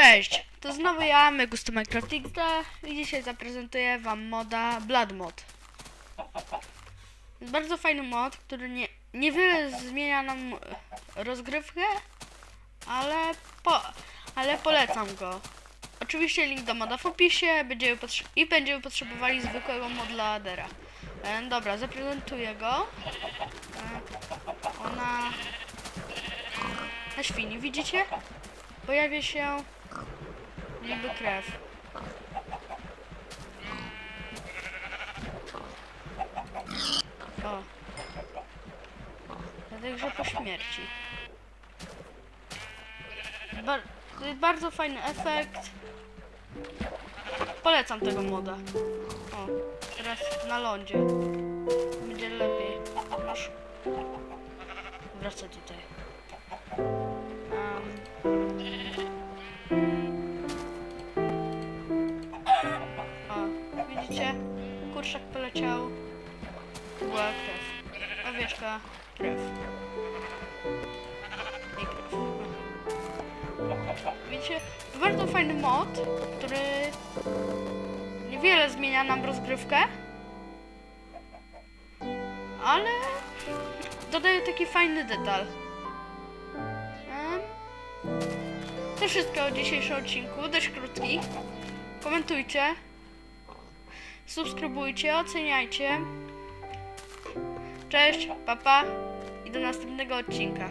Cześć! To znowu ja, Megusto Minecraft i dzisiaj zaprezentuję wam moda Blood Mod. Jest bardzo fajny mod, który nie, niewiele zmienia nam rozgrywkę, ale, po, ale polecam go. Oczywiście link do moda w opisie będziemy i będziemy potrzebowali zwykłego modladera. E, dobra, zaprezentuję go. E, ona na świni, widzicie? Pojawia się niby krew. O. Dlatego po śmierci. Bar bardzo fajny efekt. Polecam tego moda. O, teraz na lądzie. Będzie lepiej. Masz. Wracaj tutaj. Widzicie? Kurczak poleciał. Była krew. Owieczka, krew. I krew. Widzicie? To bardzo fajny mod, który niewiele zmienia nam rozgrywkę. Ale dodaje taki fajny detal. To wszystko o dzisiejszym odcinku, dość krótki. Komentujcie, subskrybujcie, oceniajcie. Cześć, papa i do następnego odcinka.